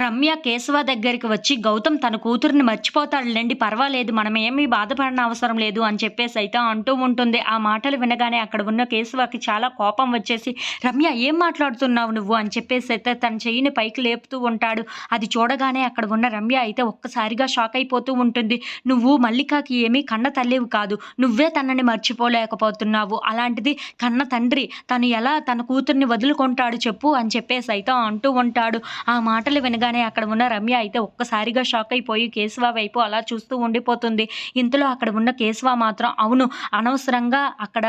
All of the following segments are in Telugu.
రమ్య కేశవ దగ్గరికి వచ్చి గౌతమ్ తన కూతురిని మర్చిపోతాడులేండి పర్వాలేదు మనం ఏమీ బాధపడిన అవసరం లేదు అని చెప్పేసి అయితే అంటూ ఉంటుంది. ఆ మాటలు వినగానే అక్కడ ఉన్న కేశవకి చాలా కోపం వచ్చేసి రమ్య ఏం మాట్లాడుతున్నావు నువ్వు? అని చెప్పేసి అయితే తన చెయ్యిని పైకి లేపుతూ ఉంటాడు. అది చూడగానే అక్కడ ఉన్న రమ్య అయితే ఒక్కసారిగా షాక్ అయిపోతూ ఉంటుంది. నువ్వు మల్లికాకి ఏమీ కన్న తల్లివి కాదు. నువ్వే తనని మర్చిపోలేకపోతున్నావు. అలాంటిది కన్న తండ్రి తను ఎలా తన కూతుర్ని వదులుకుంటాడు చెప్పు అని చెప్పేసి అయితే అంటూ ఉంటాడు. ఆ మాటలు వినగానే అక్కడ ఉన్న రమ్య అయితే ఒక్కసారిగా షాక్ అయిపోయి కేశవ వైపు అలా చూస్తూ ఉండిపోతుంది. ఇంతలో అక్కడ ఉన్న కేశవ మాత్రం అవును అనవసరంగా అక్కడ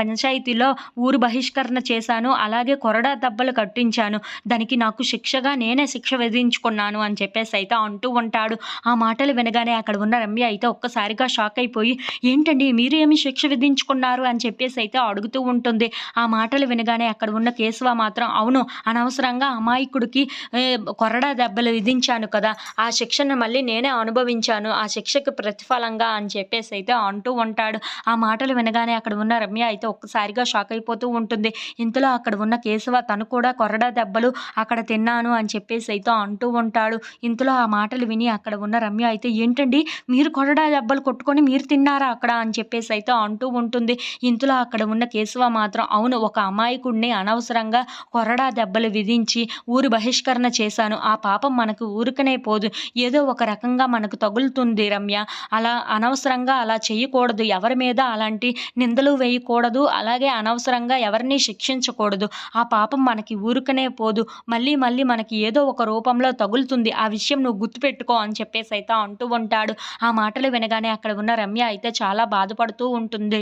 పంచాయతీలో ఊరు బహిష్కరణ చేశాను అలాగే కొరడా దెబ్బలు కట్టించాను. దానికి నాకు శిక్షగా నేనే శిక్ష విధించుకున్నాను అని చెప్పేసి అయితే అంటూ ఉంటాడు. ఆ మాటలు వినగానే అక్కడ ఉన్న రమ్య అయితే ఒక్కసారిగా షాక్ అయిపోయి ఏంటండి మీరు ఏమి శిక్ష విధించుకున్నారు? అని చెప్పేసి అయితే అడుగుతూ ఉంటుంది. ఆ మాటలు వినగానే అక్కడ ఉన్న కేశవ మాత్రం అవును అనవసరంగా అమాయకుడికి కొరడా చాలా దెబ్బలు విధించాను కదా. ఆ శిక్షను మళ్ళీ నేనే అనుభవించాను. ఆ శిక్షకు ప్రతిఫలంగా అని చెప్పేసి అయితే అంటూ ఉంటాడు. ఆ మాటలు వినగానే అక్కడ ఉన్న రమ్య అయితే ఒక్కసారిగా షాక్ అయిపోతూ ఉంటుంది. ఇంతలో అక్కడ ఉన్న కేశవ తను కూడా కొరడా దెబ్బలు అక్కడ తిన్నాను అని చెప్పేసి అయితే అంటూ ఉంటాడు. ఇంతలో ఆ మాటలు విని అక్కడ ఉన్న రమ్య అయితే ఏంటండి? మీరు కొరడా దెబ్బలు కొట్టుకొని మీరు తిన్నారా అక్కడ? అని చెప్పేసి అయితే అంటూ ఉంటుంది. ఇంతలో అక్కడ ఉన్న కేశవ మాత్రం అవును ఒక అమాయకుడిని అనవసరంగా కొరడా దెబ్బలు విధించి ఊరు బహిష్కరణ చేశాను. ఆ పాపం మనకు ఊరికనే పోదు. ఏదో ఒక రకంగా మనకు తగులుతుంది రమ్య. అలా అనవసరంగా అలా చేయకూడదు. ఎవరి మీద అలాంటి నిందలు వేయకూడదు. అలాగే అనవసరంగా ఎవరిని శిక్షించకూడదు. ఆ పాపం మనకి ఊరికనే పోదు. మళ్ళీ మళ్ళీ మనకి ఏదో ఒక రూపంలో తగులుతుంది. ఆ విషయం నువ్వు గుర్తుపెట్టుకో అని చెప్పేసి అయితే అంటూ ఉంటాడు. ఆ మాటలు వినగానే అక్కడ ఉన్న రమ్య అయితే చాలా బాధపడుతూ ఉంటుంది.